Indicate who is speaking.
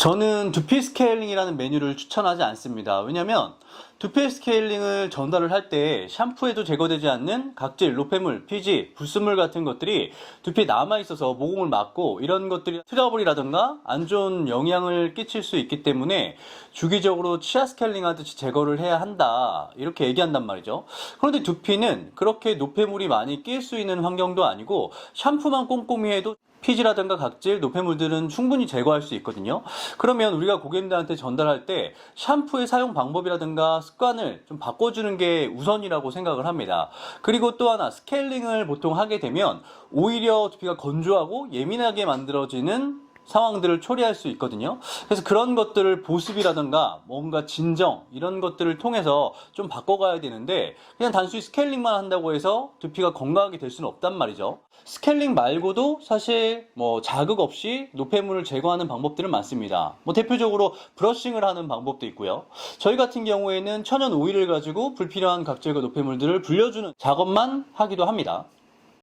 Speaker 1: 저는 두피 스케일링이라는 메뉴를 추천하지 않습니다. 왜냐면 두피 스케일링을 전달을 할 때 샴푸에도 제거되지 않는 각질, 노폐물, 피지, 불순물 같은 것들이 두피에 남아있어서 모공을 막고 이런 것들이 트러블이라든가 안 좋은 영향을 끼칠 수 있기 때문에 주기적으로 치아 스케일링 하듯이 제거를 해야 한다. 이렇게 얘기한단 말이죠. 그런데 두피는 그렇게 노폐물이 많이 낄 수 있는 환경도 아니고 샴푸만 꼼꼼히 해도 피지라든가 각질, 노폐물들은 충분히 제거할 수 있거든요. 그러면 우리가 고객님들한테 전달할 때 샴푸의 사용 방법이라든가 습관을 좀 바꿔주는 게 우선이라고 생각을 합니다. 그리고 또 하나 스케일링을 보통 하게 되면 오히려 두피가 건조하고 예민하게 만들어지는 상황들을 초래할 수 있거든요. 그래서 그런 것들을 보습이라든가 뭔가 진정 이런 것들을 통해서 좀 바꿔가야 되는데 그냥 단순히 스케일링만 한다고 해서 두피가 건강하게 될 수는 없단 말이죠. 스케일링 말고도 사실 뭐 자극 없이 노폐물을 제거하는 방법들은 많습니다. 뭐 대표적으로 브러싱을 하는 방법도 있고요. 저희 같은 경우에는 천연 오일을 가지고 불필요한 각질과 노폐물들을 불려주는 작업만 하기도 합니다.